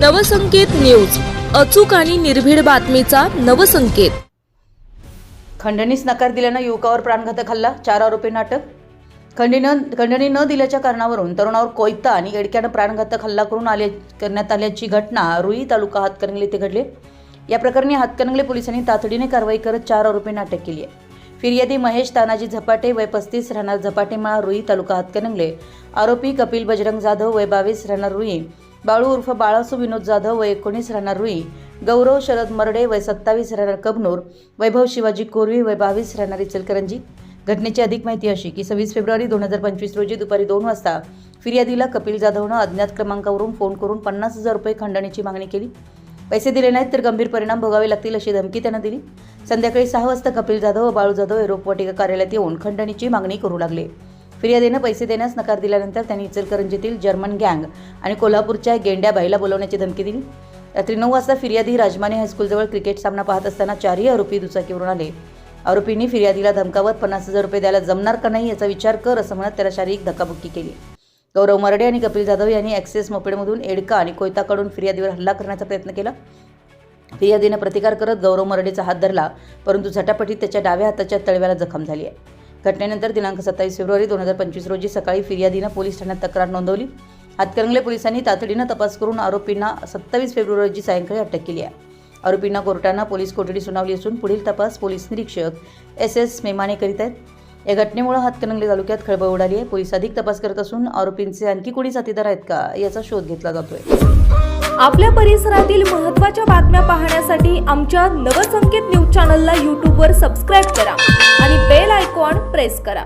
Navsanket news. अचूक आणि निर्भीड बातमीचा नवसंकेत. खंडणीस नकार दिल्यानं युवकावर प्राणघातक हल्ला चार आरोपी नाटक. खंडीनं खंडणी न दिल्याच्या कारणावरून तरुणावर कोयता आणि एडक्यानं प्राणघातक हल्ला करून आले करण्यात आल्याची घटना रुई तालुका हातकणंगले येथे घडली. या प्रकरणी हातकणंगले पोलिसांनी तातडीने कारवाई करत चार आरोपींना अटक केली आहे. फिर्यादी महेश तानाजी झपाटे वय पस्तीस राहणार झपाटेमाळा रुई तालुका हातकणंगले. आरोपी कपिल बजरंग जाधव वय बावीस राहणार रुई. बाळू उर्फ बाळासू विनोद जाधव वय एकोणीस राहणार रुई. गौरव शरद मरडे वय सत्तावीस राहणार कबनूर. वैभव शिवाजी कोरवी वय बावीस राहणार इचलकरंजी घटनेची अधिक माहिती अशी की सव्वीस फेब्रुवारी दोन हजार पंचवीस रोजी दुपारी दोन वाजता फिर्यादीला कपिल जाधवनं अज्ञात क्रमांकावरून फोन करून पन्नास हजार रुपये खंडणीची मागणी केली. पैसे दिले नाहीत तर गंभीर परिणाम भोगावे लागतील अशी धमकी त्यानं दिली. संध्याकाळी सहा वाजता कपिल जाधव व बाळू जाधव हे रोपवाटिका कार्यालयात येऊन खंडणीची मागणी करू लागले. फिर्यादीनं पैसे देण्यास नकार दिल्यानंतर त्यांनी इचलकरंजीतील जर्मन गँग आणि कोल्हापूरच्या गेंड्याबाईला बोलवण्याची धमकी दिली. रात्री नऊ वाजता फिर्यादी राजमाने हायस्कूलजवळ क्रिकेट सामना पाहत असताना चारही आरोपी दुचाकीवरून आले. आरोपींनी फिर्यादीला धमकावत पन्नास हजार रुपये द्यायला जमणार का नाही याचा विचार कर असं म्हणत त्याला शारीरिक धक्काबुक्की केली. गौरव मरडे आणि कपिल जाधव यांनी ॲक्सेस मोपेडमधून एडका आणि कोयताकडून फिर्यादीवर हल्ला करण्याचा प्रयत्न केला. फिर्यादीनं प्रतिकार करत गौरव मरडेचा हात धरला परंतु झटापटीत त्याच्या डाव्या हाताच्या तळव्याला जखम झाली आहे. घटनेनंतर दिनांक सत्तावीस फेब्रुवारी दोन हजार पंचवीस रोजी सकाळी फिर्यादीनं पोलीस ठाण्यात तक्रार नोंदवली. हातकरंगले पोलिसांनी तातडीनं तपास करून आरोपींना सत्तावीस फेब्रुवारी रोजी सायंकाळी अटक केली आहे. आरोपींना कोर्टानं पोलीस कोठडी सुनावली असून पुढील तपास पोलीस निरीक्षक एस एस मेमाने करीत आहेत. या घटनेमुळे हातकणंगले तालुक्यात खळबळ उडाली आहे. पोलीस अधिक तपास करत असून आरोपींचे आणखी कोणी साथीदार आहेत का याचा शोध घेतला जातोय. आपल्या परिसरातील महत्त्वाच्या बातम्या पाहण्यासाठी आमच्या नवसंकेत न्यूज चॅनलला यूट्यूबवर सबस्क्राईब करा. प्रेस करा.